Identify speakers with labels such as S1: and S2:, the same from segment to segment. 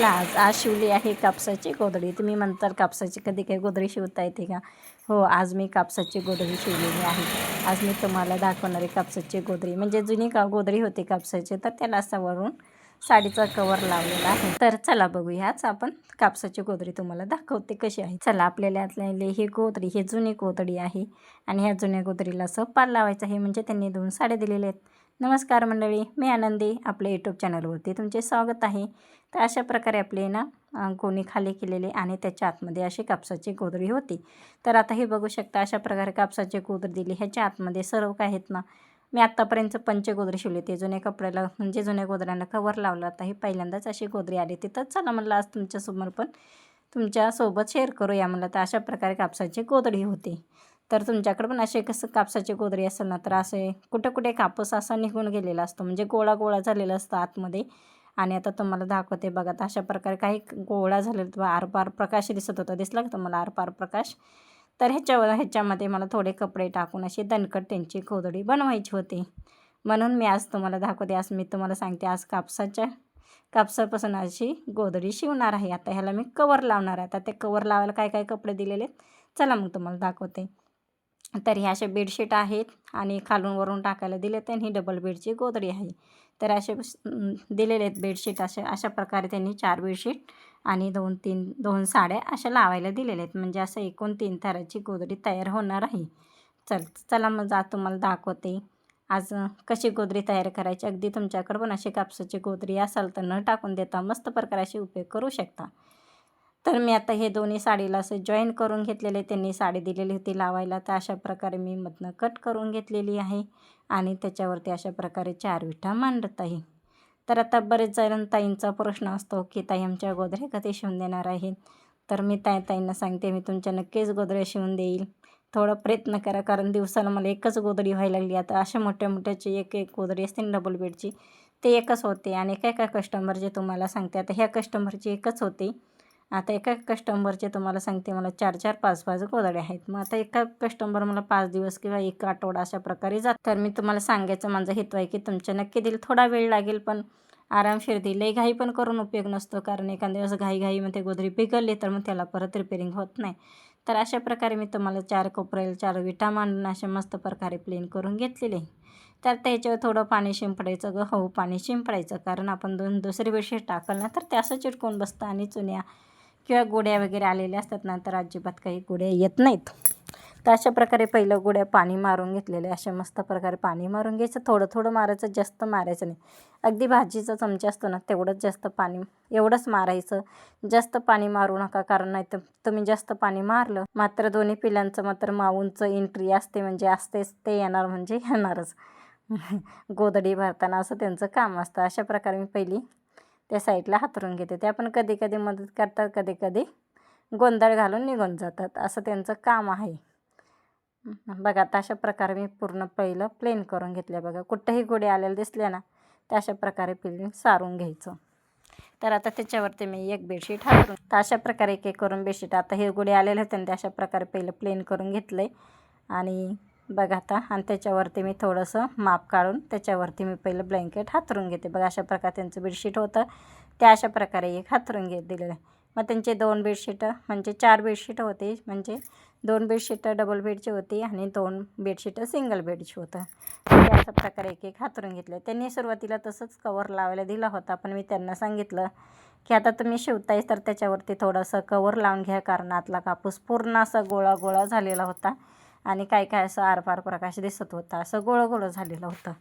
S1: चला आज आज शिवली आहे कापसाची गोधडी. तुम्ही म्हणताल कापसाची कधी काही गोधडी शिवता येते का? हो आज मी कापसाची गोधडी शिवलेली आहे. आज मी तुम्हाला दाखवणारी कापसाची गोधडी. म्हणजे जुनी का गोधडी होती कापसाची तर त्याला असा वरून साडीचा कवर लावलेला आहे. तर चला बघूयाच आपण कापसाची गोधडी तुम्हाला दाखवते कशी आहे. चला आपल्याला यातले ही गोधडी ही जुनी गोधडी आहे आणि ह्या जुन्या गोधडीला असं पार लावायचं आहे. म्हणजे त्यांनी दोन साड्या दिलेल्या आहेत. नमस्कार मंडळी मी आनंदी. आपल्या यूट्यूब चॅनलवरती तुमचे स्वागत आहे. तर अशा प्रकारे आपले ना गोणी खाली केलेले आणि त्याच्या आतमध्ये अशी कापसाची गोदरी होती. तर आता हे बघू शकता अशा प्रकारे कापसाची गोदरी दिली. ह्याच्या आतमध्ये सर्व काय आहेत ना मी आत्तापर्यंत पंचगोदरी शिवली ते जुन्या कपड्याला म्हणजे जुन्या गोदऱ्यांना कवर लावलं आता ही पहिल्यांदाच अशी गोदरी आली ती तर चला म्हणलं आज तुमच्यासमोर पण तुमच्यासोबत शेअर करूया म्हणलं. तर अशा प्रकारे कापसाची गोदडी होती. तर तुमच्याकडे पण असे कसं कापसाची गोदरी असेल ना तर असे कुठे कुठे कापूस असा निघून गेलेला असतो. म्हणजे गोळा गोळा झालेला असतो आतमध्ये. आणि आता तुम्हाला दाखवते बघा तर अशा प्रकारे काही गोळा झालेला किंवा आरपार प्रकाश दिसत होता दिसला का तुम्हाला आरपार प्रकाश? तर ह्याच्यावर ह्याच्यामध्ये मला थोडे कपडे टाकून अशी दणकट त्यांची खोदडी बनवायची होती. म्हणून मी आज तुम्हाला दाखवते आज मी तुम्हाला सांगते आज कापसाच्या कापसापासून अशी गोदडी शिवणार आहे. आता ह्याला मी कवर लावणार आहे. आता ते कवर लावायला काय काय कपडे दिलेले आहेत? चला मग तुम्हाला दाखवते. तर ह्या अशा बेडशीट आहेत आणि खालून वरून टाकायला दिले तर आणि ही डबल बेडची गोदडी आहे. तर असे दिलेले आहेत बेडशीट अशा अशा प्रकारे त्यांनी चार बेडशीट आणि दोन तीन दोन साड्या अशा लावायला दिलेल्या आहेत. म्हणजे असं एकूण तीन थराची गोदरी तयार होणार आहे. चल चला मग आज तुम्हाला दाखवते. आज कशी गोदरी तयार करायची? अगदी तुमच्याकडे पण अशी कापसाची गोदरी असाल तर न टाकून देता मस्त प्रकारे अशी उपयोग करू शकता. तर मी आता हे दोन्ही साडीला असं जॉईन करून घेतलेले त्यांनी साडी दिलेली होती लावायला. तर अशा प्रकारे मी मधनं कट करून घेतलेली आहे आणि त्याच्यावरती अशा प्रकारे चार विठा मांडत आहे. तर आता बरेच जण ताईंचा प्रश्न असतो की ताई आमच्या गोदऱ्या कधी शिवून देणार आहेत? तर मी ताई ताईंना सांगते मी तुमच्या नक्कीच गोदऱ्या शिवून देईल. थोडा प्रयत्न करा कारण दिवसाला मला एकच गोदरी व्हायला लागली. आता अशा मोठ्या मोठ्याची एक एक गोदरी असते ना डबल बेडची ते एकच होते आणि काय काय कस्टमर जे तुम्हाला सांगते आता ह्या कस्टमरची एकच होते. आता एका कस्टंबरचे तुम्हाला सांगते मला चार चार पाच पाच गोदड्या आहेत. मग आता एका कस्टंबर मला पाच दिवस किंवा एक आठवडा अशा प्रकारे जात. तर मी तुम्हाला सांगायचं माझा हेतू आहे की तुमच्या नक्की दिल थोडा वेळ लागेल पण आरामशीर दिले लई घाई पण करून उपयोग नसतो कारण एखाद्या दिवस घाईघाईमध्ये गोदरी बिघडली तर मग त्याला परत रिपेरिंग होत नाही. तर अशा प्रकारे मी तुम्हाला चार कोपरेल चार विटा मांडून अशा मस्त प्रकारे प्लेन करून घेतलेले तर त्याच्यावर थोडं पाणी शिंपडायचं ग. हो पाणी शिंपडायचं कारण आपण दोन दुसरी बेडशीट टाकल ना तर ते असं चिटकून बसतं आणि चुन्या किंवा गोड्या वगैरे आलेल्या असतात ना तर अजिबात काही गोड्या येत नाहीत. तर अशा प्रकारे पहिलं गोड्या पाणी मारून घेतलेले अशा मस्त प्रकारे पाणी मारून घ्यायचं. थोडं थोडं मारायचं जास्त मारायचं नाही. अगदी भाजीचा चमचा असतो ना तेवढंच जास्त पाणी एवढंच मारायचं. जास्त पाणी मारू नका कारण नाही तर तुम्ही जास्त पाणी मारलं मात्र दोन्ही पिलांचं मात्र माऊंचं एंट्री असते म्हणजे असतेच ते येणार म्हणजे येणारच. गोदडी भरताना असं त्यांचं काम असतं. अशा प्रकारे मी पहिली त्या साईडला हातरून घेते. ते आपण कधी कधी मदत करतात कधी कधी गोंधळ घालून निघून जातात. असं त्यांचं काम आहे. बघा आता अशा प्रकारे मी पूर्ण पहिलं प्लेन करून घेतलं बघा. कुठंही गोडे आलेलं दिसले ना तर अशा प्रकारे प्लेन सारून घ्यायचं. तर आता त्याच्यावरती मी एक बेडशीट हातरून तर अशा प्रकारे एक एक करून बेडशीट आता हे गुढे आलेले होते आणि ते अशा प्रकारे पहिलं प्लेन करून घेतलं आहे आणि बघा आता आणि त्याच्यावरती मी थोडंसं माप काढून त्याच्यावरती मी पहिलं ब्लँकेट हातरून घेते. बघा अशा प्रकारे त्यांचं बेडशीट होतं. ते अशा प्रकारे एक हातरून घेत दिलेलं आहे. मग त्यांचे दोन बेडशीटं म्हणजे चार बेडशीट होते म्हणजे दोन बेडशीटं डबल बेडची होती आणि दोन बेडशीटं सिंगल बेडची होतं. ते अशा प्रकारे एक एक हातरून घेतलं. त्यांनी सुरुवातीला तसंच कवर लावायला दिला होता पण मी त्यांना सांगितलं की आता तुम्ही शिवतायच तर त्याच्यावरती थोडंसं कवर लावून घ्या कारण आतला कापूस पूर्ण असा गोळा गोळा झालेला होता. आणि काय काय असं आरपार प्रकाश दिसत होता. असं गोळं गोळं झालेलं होतं.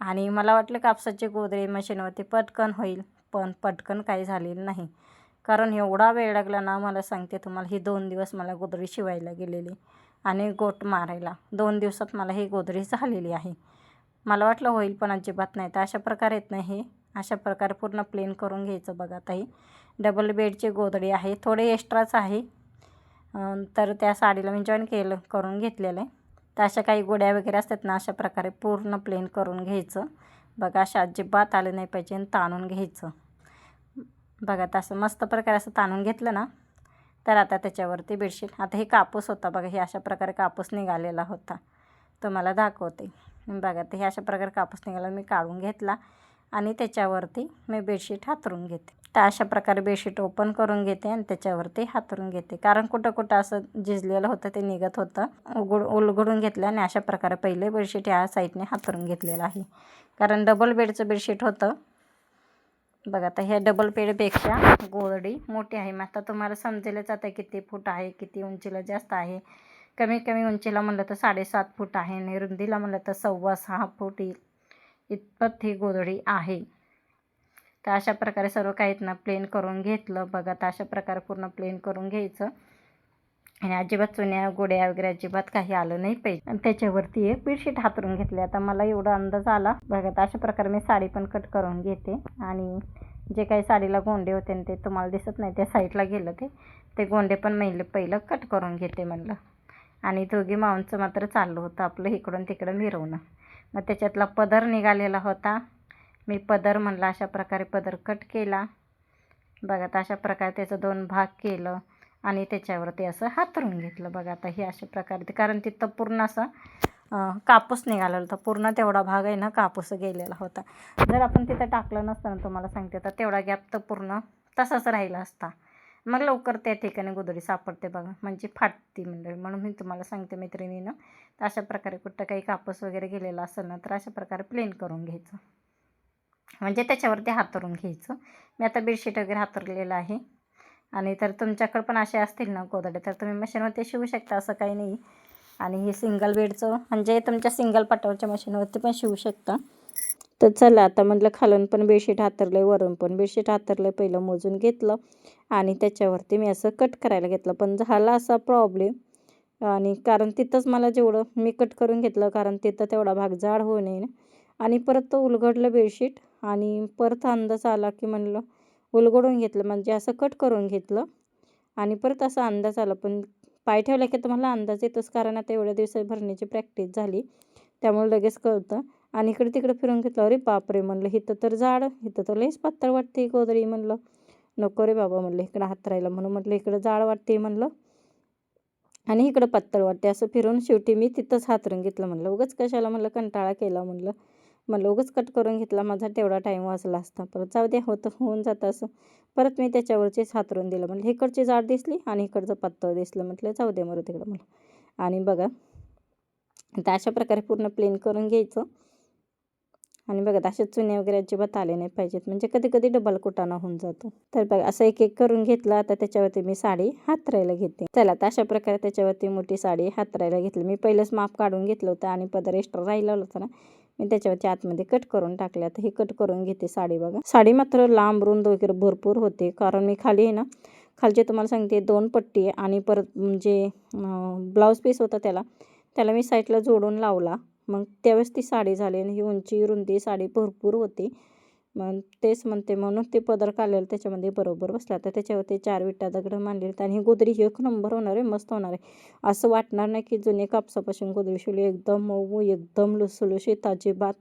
S1: आणि मला वाटलं कापसाची गोदरे मशीनवरती पटकन होईल पण पटकन काही झालेलं नाही. कारण एवढा वेळ लागला ना मला सांगते तुम्हाला ही दोन दिवस मला गोदरी शिवायला गेलेली आणि गोट मारायला. दोन दिवसात मला ही गोदरी झालेली आहे. मला वाटलं होईल पण अजिबात नाही. तर अशा प्रकारे येत नाही हे. अशा प्रकारे पूर्ण प्लेन करून घ्यायचं बघा ताई. डबल बेडची गोदडी आहे. थोडे एक्स्ट्राच आहे. तर त्या साडीला मी जॉईन केलं करून घेतलेलं आहे. तर अशा काही गोड्या वगैरे असतात ना अशा प्रकारे पूर्ण प्लेन करून घ्यायचं. बघा अशा अजिबात आलं नाही पाहिजे आणि ताणून घ्यायचं. बघा तसं मस्त प्रकारे असं ताणून घेतलं ना तर आता त्याच्यावरती बेडशीट आता हे कापूस होता बघा हे अशा प्रकारे कापूस निघालेला होता. तुम्हाला दाखवते. बघा ते हे अशा प्रकारे कापूस निघाला मी काढून घेतला आणि त्याच्यावरती मी बेडशीट हातरून घेते. तर अशा प्रकारे बेडशीट ओपन करून घेते आणि त्याच्यावरती हातरून घेते. कारण कुठं कुठं असं झिजलेलं होतं ते निघत होतं. उघड उलगडून घेतलं आणि अशा प्रकारे पहिले बेडशीट ह्या साईडने हातरून घेतलेलं आहे. कारण डबल बेडचं बेडशीट होतं. बघा आता ह्या डबल बेडपेक्षा गोदडी मोठी आहे. मग आता तुम्हाला समजेलच आता किती फूट आहे किती उंचीला जास्त आहे. कमी कमी उंचीला म्हणलं तर साडेसात फूट आहे. आणि रुंदीला म्हणलं तर सव्वा सहा फूट येईल इतपत ही गोधडी आहे. तर अशा प्रकारे सर्व काही ना प्लेन करून घेतलं. बघा तर अशा प्रकारे पूर्ण प्लेन करून घ्यायचं. आणि अजिबात चुन्या गोड्या वगैरे अजिबात काही आलं नाही पाहिजे. आणि त्याच्यावरती एक बेडशीट हातरून घेतली. आता मला एवढा अंदाज आला. बघा तर अशा प्रकारे मी साडी पण कट करून घेते. आणि जे काही साडीला गोंडे होते ना ते तुम्हाला दिसत नाही. त्या साईडला गेलं ते. ते गोंडे पण मैले पहिलं कट करून घेते म्हणलं. आणि दोघी माऊंचं मात्र चाललं होतं आपलं इकडून तिकडं मिरवणं. मग त्याच्यातला पदर निघालेला होता. मी पदर म्हणला अशा प्रकारे पदर कट केला. बघा आता अशा प्रकारे त्याचं दोन भाग केलं आणि त्याच्यावरती असं हातरून घेतलं. बघा आता हे अशा प्रकारे कारण तिथं पूर्ण असं कापूस निघालेला होता. पूर्ण तेवढा भाग आहे ना कापूस गेलेला होता. जर आपण तिथं टाकलं नसतं ना तुम्हाला सांगते तर तेवढा गॅप तर पूर्ण तसाच राहिला असता. मग लवकर त्या ठिकाणी गोदडी सापडते बघा. म्हणजे फाटती मंडळी. म्हणून मी तुम्हाला सांगते मैत्रिणीनं तर अशा प्रकारे कुठं काही कापूस वगैरे गेलेला असेल ना तर अशा प्रकारे प्लेन करून घ्यायचं. म्हणजे त्याच्यावरती हातरून घ्यायचं. मी आता बेडशीट वगैरे हातरलेलं आहे. आणि तर तुमच्याकडं पण असे असतील ना गोदडे तर तुम्ही मशीनवरती शिवू शकता असं काही नाही. आणि हे सिंगल बेडचं म्हणजे तुमच्या सिंगल पटावरच्या मशीनवरती पण शिवू शकता. तर चला आता म्हटलं खालून पण बेडशीट हातरलं आहे वरून पण बेडशीट हातरलं आहे पहिलं मोजून घेतलं. आणि त्याच्यावरती मी असं कट करायला घेतलं. पण झाला असा प्रॉब्लेम आणि कारण तिथंच मला जेवढं मी कट करून घेतलं कारण तिथं तेवढा भाग जाड होऊ नये. ना आणि परत तो उलगडलं बेडशीट आणि परत अंदाज आला की म्हणलं उलगडून घेतलं म्हणजे असं कट करून घेतलं. आणि परत असा अंदाज आला पण पाय ठेवला की तर अंदाज येतोच कारण आता एवढ्या दिवसात भरण्याची प्रॅक्टिस झाली त्यामुळे लगेच कळतं. आणि इकडे तिकडे फिरून घेतलं अरे बापरे म्हणलं इथं तर जाड इथं तर लईच पातळ वाटते गोदरी म्हणलं. नको रे बाबा म्हणलं इकडं हात राहिला म्हणून म्हटलं इकडं जाड वाटते म्हणलं. आणि इकडं पातळ वाटते असं फिरून शेवटी मी तिथंच हातरून घेतलं म्हणलं उगाच कशाला म्हणलं कंटाळा केला म्हणलं. मग उगाच कट करून घेतला. माझा तेवढा टाईम वाचला असता. परत जाऊ द्या होतं होऊन जातं असं. परत मी त्याच्यावरचीच हातरून दिलं. म्हटलं इकडची जाड दिसली आणि इकडचं पातळ दिसलं. म्हटलं जाऊ दे मरू तिकडं मला. आणि बघा तर अशा प्रकारे पूर्ण प्लेन करून घ्यायचं. आणि बघा अशा चुन्या वगैरे अजिबात आले नाही पाहिजेत. म्हणजे कधी कधी डबल कुटाणा होऊन जातो. तर बघा असं एक एक करून घेतलं. आता त्याच्यावरती मी साडी हातरायला घेते. चला तर अशा प्रकारे त्याच्यावरती मोठी साडी हातरायला घेतली. मी पहिलंच माप काढून घेतलं होतं आणि पदर एक्स्ट्रा राहिला होता ना. मी त्याच्यावरती आतमध्ये कट करून टाकले तर हे कट करून घेते साडी बघा. साडी मात्र लांब रुंद वगैरे भरपूर होते. कारण मी खाली आहे ना खालचे तुम्हाला सांगते दोन पट्टी आणि परत म्हणजे ब्लाऊज पीस होता त्याला त्याला मी साईडला जोडून लावला. मग त्यावेळेस ती साडी झाली आणि ही उंची रुंदी साडी भरपूर होती. मग तेच म्हणते म्हणून ते पदर काढलेलं त्याच्यामध्ये बरोबर बसला. तर त्याच्यावरती चार विटा दगडं मांडलेत आणि ही गोदरी एक नंबर होणार आहे मस्त होणार आहे. असं वाटणार नाही की जुने कापसापासून गोदरी शिवली एकदम मऊ एकदम लुसलुशीत अजिबात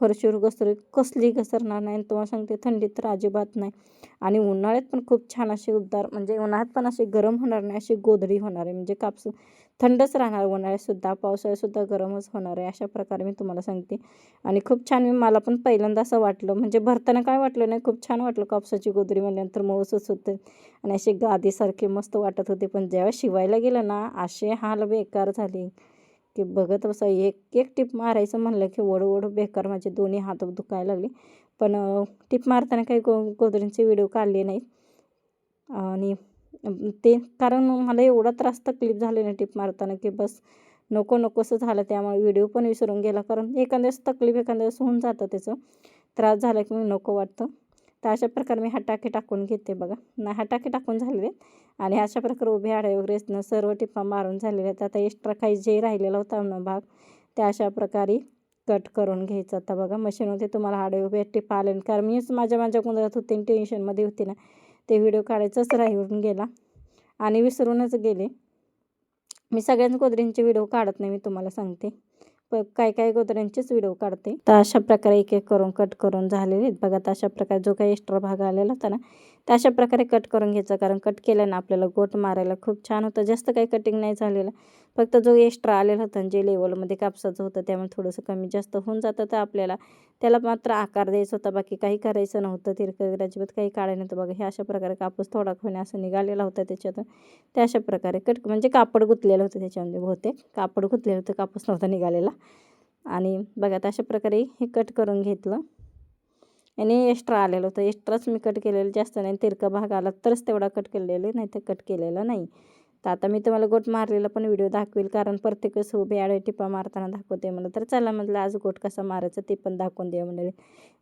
S1: फरशीवर घसर कसली घसरणार नाही. आणि तुम्हाला सांगते थंडीत तर अजिबात नाही. आणि उन्हाळ्यात पण खूप छान अशी उबदार म्हणजे उन्हाळ्यात पण अशी गरम होणार नाही अशी गोदडी होणार आहे. म्हणजे कापस थंडच राहणार उन्हाळ्यातसुद्धा पावसाळ्यातसुद्धा गरमच होणार आहे अशा प्रकारे मी तुम्हाला सांगते. आणि खूप छान मी मला पण पहिल्यांदा असं वाटलं म्हणजे भरताना काय वाटलं नाही खूप छान वाटलं कापसाची गोदरी म्हणल्यानंतर मऊसच होते आणि असे गादीसारखे मस्त वाटत होते पण जेव्हा शिवायला गेलं ना असे हाल बेकार झाले. की बघत बसा एक एक टिप मारायचं म्हणलं की ओढ ओढ बेकार माझे दोन्ही हात दुखायला लागले. पण टिप मारताना काही गो गोदरींचे व्हिडिओ काढले नाहीत. आणि ते कारण मला एवढा त्रास तकलीफ झाली ना टिप मारताना की बस नको नकोसं झालं. त्यामुळे व्हिडिओ पण विसरून गेला. कारण एखाद्या वेळेस तकलीफ एखाद्या वेळेस होऊन जातं त्याचं. त्रास झाला की मी नको वाटतं. तर अशा प्रकारे मी हटाके टाकून घेते बघा. ना हटाके टाकून झालेले आणि अशा प्रकारे उभे आडे वगैरे सर्व टिप्पा मारून झालेल्या आहेत. आता एक्स्ट्रा काही जे राहिलेला होता ना भाग त्या अशा प्रकारे कट करून घ्यायचं. आता बघा मशीनमध्ये तुम्हाला आडे उभे टिप्पा आले. कारण मीच माझ्या माझ्या गोंधळात होते आणि टेन्शनमध्ये होते ना. ते व्हिडिओ काढायचाच राहून गेला आणि विसरूनच गेले. मी सगळ्याच गोदरींचे व्हिडिओ काढत नाही मी तुम्हाला सांगते. प काय काय गोदऱ्यांचेच व्हिडिओ काढते. तर अशा प्रकारे एक एक करून कट करून झालेले आहेत. बघा तर अशा प्रकारे जो काही एक्स्ट्रा भाग आलेला होता ना तर अशा प्रकारे कट करून घ्यायचं. कारण कट केल्यानं आपल्याला गोट मारायला खूप छान होतं. जास्त काही कटिंग नाही झालेलं. फक्त जो एक्स्ट्रा आलेला होता जे लेवलमध्ये कापसाचं होतं त्यामुळे थोडंसं कमी जास्त होऊन जातं तर आपल्याला. त्याला मात्र आकार द्यायचा होता. बाकी काही करायचं नव्हतं. तिरकं अजिबात काही काढायला नव्हतं. बघा हे अशा प्रकारे कापूस थोडा खोने असं निघालेला होता त्याच्यातून. त्या अशा प्रकारे कट म्हणजे कापड गुतलेलं होतं त्याच्यामध्ये बहुतेक. कापड गुतलेलं होतं. कापूस नव्हता निघालेला. आणि बघा अशा प्रकारे हे कट करून घेतलं. आणि एक्स्ट्रा आलेलं होतं. एक्स्ट्राच मी कट केलेलं जास्त नाही. तिरका भाग आला तरच तेवढा कट केलेलं नाही तर कट केलेला नाही. तर आता मी तुम्हाला गोट मारलेला पण व्हिडिओ दाखवेल कारण प्रत्येकच उभे आडवे टिपा मारताना दाखवते म्हणलं तर चला म्हटलं आज गोट कसा मारायचा ते पण दाखवून द्या म्हणजे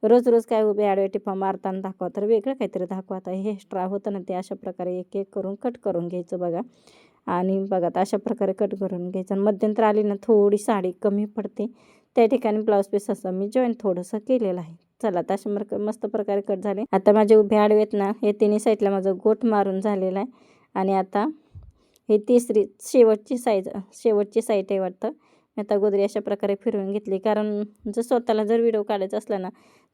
S1: रोज रोज काय उभे आडवे टिपा मारताना दाखवा तर वेगळं काहीतरी दाखवा. आता हे एक्स्ट्रा होतं ना ते अशा प्रकारे एक एक करून कट करून घ्यायचं बघा. आणि बघा अशा प्रकारे कट करून घ्यायचं. आणि मध्यंतर आली ना थोडी साडी कमी पडते. त्या ठिकाणी ब्लाऊज पीस असा मी जॉईन थोडंसं केलेलं आहे. चला तशा मस्त प्रकारे कट झाले. आता माझे उभे आडवेत ना हे तिन्ही साईडला माझं गोट मारून झालेलं आहे. आणि आता हे तिसरी शेवटची साईज शेवटची साईट आहे वाटतं. मी आता गोदरी अशा प्रकारे फिरवून घेतली. कारण जर स्वतःला जर व्हिडिओ काढायचा असला ना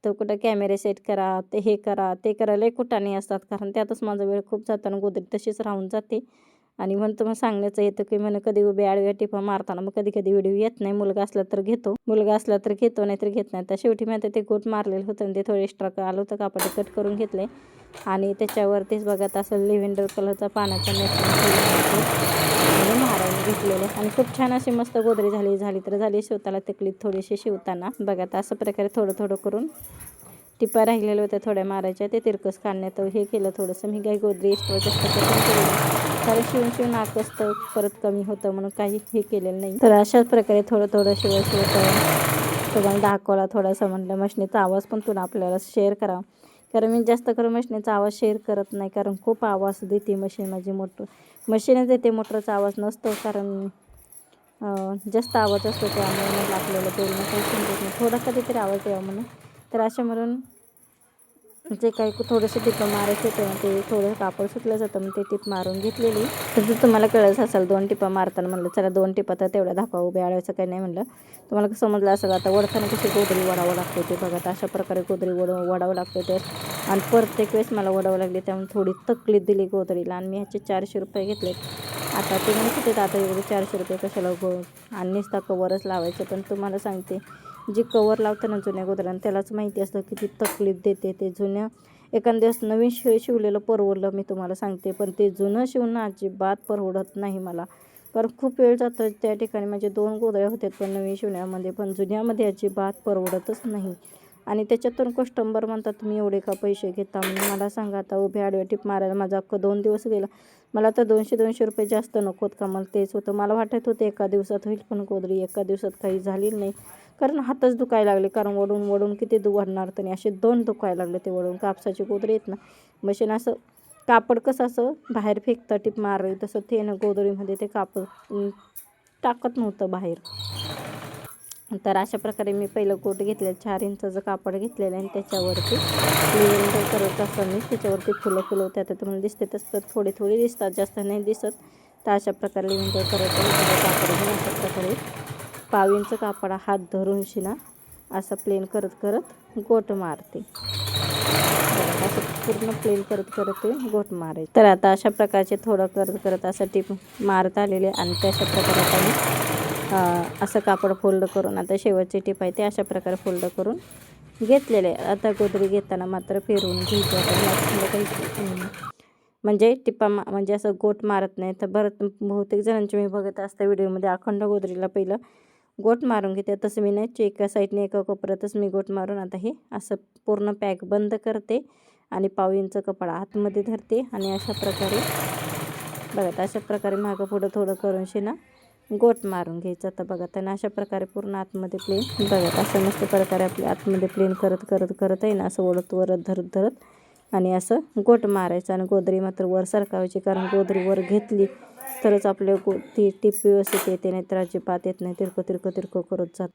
S1: तर कुठं कॅमेरे सेट करा ते हे करा ते करायला कुठाने असतात. कारण त्यातच माझा वेळ खूप जाताना गोदरी तशीच राहून जाते. आणि म्हणतो मग सांगण्याचं येतं की म्हणे कधी उभे आडव्या टिपा मारताना मग कधी कधी व्हिडिओ येत नाही. मुलगा असला तर घेतो. मुलगा असला तर घेतो नाही तर घेत नाही. तर शेवटी मी आता ते गोट मारलेलं होतं आणि ते थोडं एक्स्ट्रा आलं होतं कापड कट करून घेतले. आणि त्याच्यावरतीच बघत असं लिव्हेंडर कलरचा पानाचा नेट मारायला घेतलेले आणि खूप छान अशी मस्त गोदरी झाली. झाली तर झाली शिवताला तकलीफ थोडीशी शिवताना. बघा असं प्रकारे थोडं थोडं करून टिपा राहिलेल्या होत्या थोड्या मारायच्या. ते तिरकस काढण्यात हे केलं थोडंसं. मी काही गोदरी एक्स्ट्रा जास्त केलं कारण शिवून शिवून आकसतं परत कमी होतं म्हणून काही हे केलेलं नाही. तर अशाच प्रकारे थोडं थोडं शिव शिवत तुम्हाला दाखवला थोडासा म्हटलं मशनीचा आवाज पण तुला आपल्याला शेअर करा कारण मी जास्त करून मशीनचा आवाज शेअर करत नाही कारण खूप आवाज देते मशीन माझी मोटर मशीनच देते मोटरचा आवाज नसतो कारण जास्त आवाज असतो त्यामुळे मग आपल्याला बोलणं काही समजत नाही. थोडा कधीतरी आवाज द्यावा म्हणून. तर अशा म्हणून जे काही थोडंसं टिप मारायचं होतं ते थोडं कापड सुटलं जातं मग ते टिप मारून घेतलेली. तर तुम्हाला कळत असेल दोन टिपा मारताना म्हणलं चला दोन टिपा तर तेवढ्या धापा उभ्या आळायचं काही नाही म्हणलं. तुम्हाला कसं समजलं असं आता वडताना कशी गोदरी वडावं लागते ते बघा. अशा प्रकारे गोदरी वड वडावं लागते ते आणि प्रत्येक वेळेस मला वडावं लागली त्यामुळे थोडी तकलीफ दिली गोदरीला. आणि मी ह्याचे चारशे रुपये घेतले आता ते म्हणत होते आता एवढे चारशे रुपये कशाला गो आणि नुसता कवरच लावायचं. पण तुम्हाला सांगते जी कवर लावताना जुन्या गोदऱ्यानं त्यालाच माहिती असतं किती तकलीफ देते ते जुन्या. एखाद्या दिवस नवीन शिव शिवलेलं परवडलं मी तुम्हाला सांगते. पण ते जुनं शिवणं अजिबात परवडत नाही मला. कारण खूप वेळ जातो त्या ठिकाणी. म्हणजे दोन गोदऱ्या होत्या पण नवीन शिवण्यामध्ये पण जुन्यामध्ये अजिबात परवडतच नाही. आणि त्याच्यातून कस्टंबर म्हणतात तुम्ही एवढे का पैसे घेता? म्हणून मला सांगा आता उभ्या आडव्या टिप मारायला माझा अख्खं दोन दिवस गेला. मला तर दोनशे दोनशे रुपये जास्त नकोत का? मला तेच होतं. मला वाटत होतं एका दिवसात होईल पण गोदरी एका दिवसात काही झाली नाही. कारण हातच दुखायला लागले कारण वडून वडून किती दुघारणार तर नाही असे दोन दुखायला लागले ते वडून. कापसाची गोदरी येत ना मशीन असं कापड कसं असं बाहेर फेकतं टिप मार तसं ते ना गोदरीमध्ये ते कापड टाकत नव्हतं बाहेर. तर अशा प्रकारे मी पहिलं गोट घेतलं चार इंचाचं कापड घेतलेलं आहे आणि त्याच्यावरती लिव्हिंग करत असताना मी त्याच्यावरती फुलं फुलं होत्या तर तुम्हाला दिसते तसं थोडी थोडी दिसतात जास्त नाही दिसत. तर अशा प्रकारे लिव्हिंग करत कापड घेऊन अशा प्रकारे पावींचं कापड हात धरून शिना असं प्लेन करत करत गोट मारते. असं पूर्ण प्लेन करत करत ते गोट मारे तर आता अशा प्रकारचे थोडं करत करत असं टिप मारत आलेले आणि त्याशा प्रकारे आता असं कापड फोल्ड करून आता शेवटची टिप आहे ते अशा प्रकारे फोल्ड करून घेतलेले आता गोदरी घेताना मात्र फिरवून घ्यायची म्हणजे टिपा मा म्हणजे असं गोट मारत नाही. तर बरं बहुतेक जणांचे मी बघत असते व्हिडिओमध्ये अखंड गोदरीला पहिलं गोट मारून घेते. तसं मी नाही एका साईडने एका कोपऱ्यातच मी गोट मारून आता हे असं पूर्ण पॅक बंद करते आणि पाव इंच कपडा आतमध्ये धरते आणि अशा प्रकारे बघा अशा प्रकारे मागं पुढं थोडं करून शिना गोट मारून घ्यायचं. आता बघा त्यांना अशा प्रकारे पूर्ण आतमध्ये प्लेन बघा असं मस्त प्रकारे आपले आतमध्ये प्लेन करत करत करत आहे ना असं ओढत वरत धरत धरत आणि असं गोट मारायचं आणि गोदरी मात्र वर सरकावायची कारण गोदरी वर घेतली तरच आपल्या गो ती टीप व्यवस्थित येते नाहीतर अजिबात येत नाही तिरकं तिरकं तिरकं करत जात.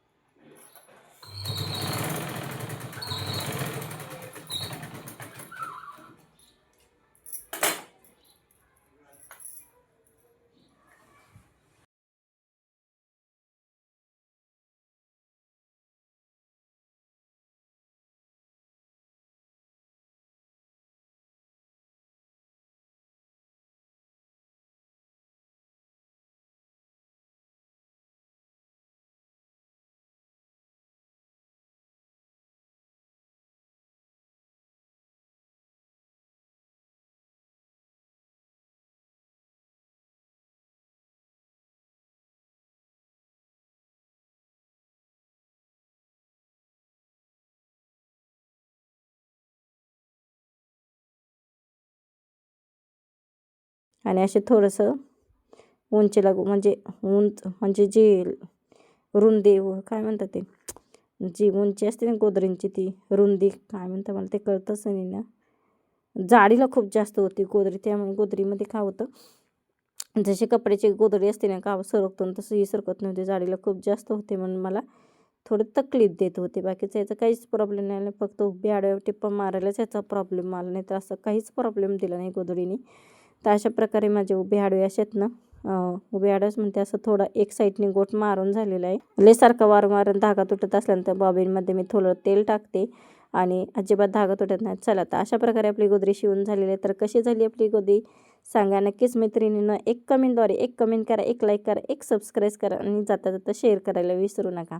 S1: आणि असे थोडंसं उंचीला म्हणजे उंच म्हणजे जी रुंदी काय म्हणतात ते? जी उंची असते ना गोदरींची ती रुंदी काय म्हणतात मला ते कळतंच नाही ना. जाडीला खूप जास्त होती गोदरी त्यामुळे गोदरीमध्ये काय होतं जसे कपड्याची गोदरी असते ना का सरकतो तसं ही सरकत नव्हती. जाडीला खूप जास्त होते म्हणून मला थोडं तकलीफ देत होते. बाकीचं याचा काहीच प्रॉब्लेम नाही आला फक्त उभ्या आडव्या टिप्पा मारायलाच याचा प्रॉब्लेम आला नाही तर असं काहीच प्रॉब्लेम दिला नाही गोदडीने तर अशा प्रकारे माझे उभे आडवे असे आहेत ना उभे आडव्याच म्हणते असं थोडं एक साईडने गोट मारून झालेला आहे. लेसारखा वारंवार धागा तुटत असल्यानंतर बॉबीनमध्ये मी थोडं तेल टाकते आणि अजिबात धागा तुटत नाही. चला तर अशा प्रकारे आपली गोदरी शिवून झालेली आहे. तर कशी झाली आपली गोदरी? सांगा नक्कीच मैत्रिणीनं. एक कमेंटद्वारे एक कमेंट करा एक लाईक करा एक सबस्क्राईब करा आणि जाता जाता शेअर करायला विसरू नका.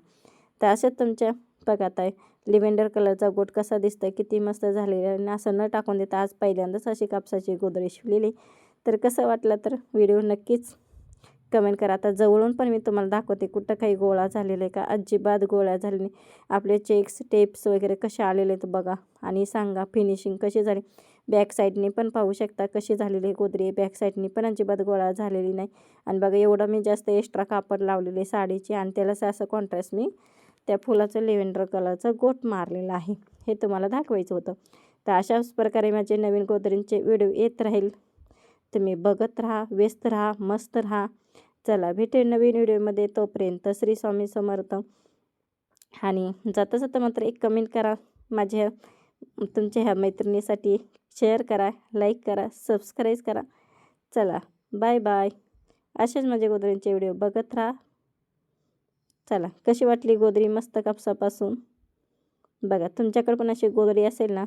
S1: तर अशाच तुमच्या बघा आता लिव्हेंडर कलरचा गोट कसा दिसतोय किती मस्त झालेला आहे. आणि असं न टाकून देता आज पहिल्यांदाच अशी कापसाची गोदरी शिवलेली तर कसं वाटलं तर व्हिडिओ नक्कीच कमेंट करा. आता जवळून पण मी तुम्हाला दाखवते कुठं काही गोळा झालेला आहे का? अजिबात गोळा झाले नाही. आपले चेक्स टेप्स वगैरे कसे आलेले आहेत बघा. आणि सांगा फिनिशिंग कशी झाली? बॅक साईडने पण पाहू शकता कशी झालेली आहे गोदरी बॅक साईडने पण अजिबात गोळा झालेली नाही. आणि बघा एवढं मी जास्त एक्स्ट्रा कापड लावलेले साडीची. आणि त्याला असं कॉन्ट्रास्ट मी त्या फुलाचं लेव्हेंडर कलरचं गोट मारलेलं आहे. हे तुम्हाला दाखवायचं होतं. तर अशाच प्रकारे माझे नवीन गोदरींचे व्हिडिओ येत राहील. तुम्ही बघत राहा व्यस्त राहा मस्त राहा. चला भेटे नवीन व्हिडिओमध्ये. तोपर्यंत श्री स्वामी समर्थ. आणि जाता जाता मात्र एक कमेंट करा. माझ्या तुमच्या ह्या मैत्रिणीसाठी शेअर करा लाईक करा सबस्क्राईब करा. चला बाय बाय असेच माझे गोदरींचे व्हिडिओ बघत राहा. चला कशी वाटली गोदरी मस्त कापसापासून? बघा तुमच्याकडे पण अशी गोदरी असेल ना